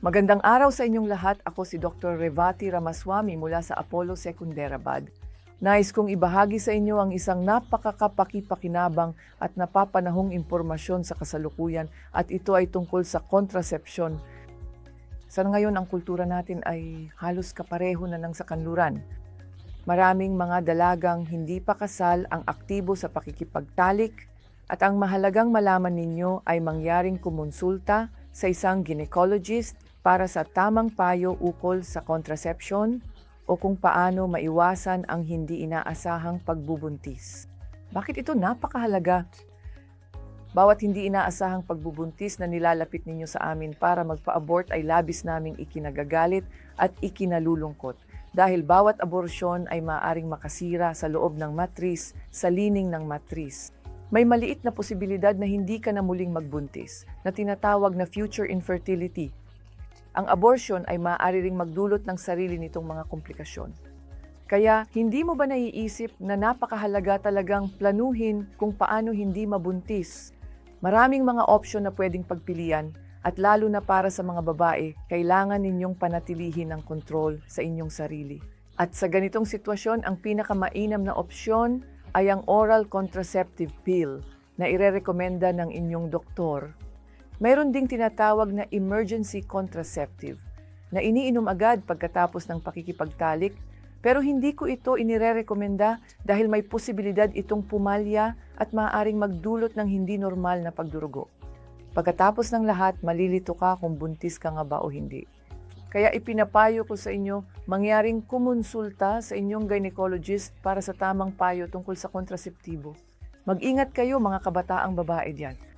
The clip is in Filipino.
Magandang araw sa inyong lahat. Ako si Dr. Revati Ramaswamy mula sa Apollo Secunderabad. Nais kong ibahagi sa inyo ang isang napakakapakipakinabang at napapanahong impormasyon sa kasalukuyan at ito ay tungkol sa kontrasepsyon. Sa ngayon ang kultura natin ay halos kapareho na ng sa kanluran. Maraming mga dalagang hindi pa kasal ang aktibo sa pakikipagtalik at ang mahalagang malaman ninyo ay mangyaring kumonsulta sa isang gynecologist para sa tamang payo ukol sa contraception o kung paano maiwasan ang hindi inaasahang pagbubuntis. Bakit ito napakahalaga? Bawat hindi inaasahang pagbubuntis na nilalapit ninyo sa amin para magpa-abort ay labis naming ikinagagalit at ikinalulungkot dahil bawat aborsyon ay maaring makasira sa loob ng matris, sa lining ng matris. May maliit na posibilidad na hindi ka na muling magbuntis na tinatawag na future infertility. Ang abortion ay maaari ring magdulot ng sarili nitong mga komplikasyon. Kaya hindi mo ba naiisip na napakahalaga talagang planuhin kung paano hindi mabuntis? Maraming mga opsyon na pwedeng pagpilian at lalo na para sa mga babae, kailangan ninyong panatilihin ang kontrol sa inyong sarili. At sa ganitong sitwasyon, ang pinakamainam na opsyon ay ang oral contraceptive pill na irerekomenda ng inyong doktor. Mayroon ding tinatawag na emergency contraceptive na iniinom agad pagkatapos ng pakikipagtalik pero hindi ko ito inirerekomenda dahil may posibilidad itong pumalya at maaaring magdulot ng hindi normal na pagdurugo. Pagkatapos ng lahat, malilito ka kung buntis ka nga ba o hindi. Kaya ipinapayo ko sa inyo, mangyaring kumonsulta sa inyong gynecologist para sa tamang payo tungkol sa kontraseptibo. Mag-ingat kayo mga kabataang babae diyan.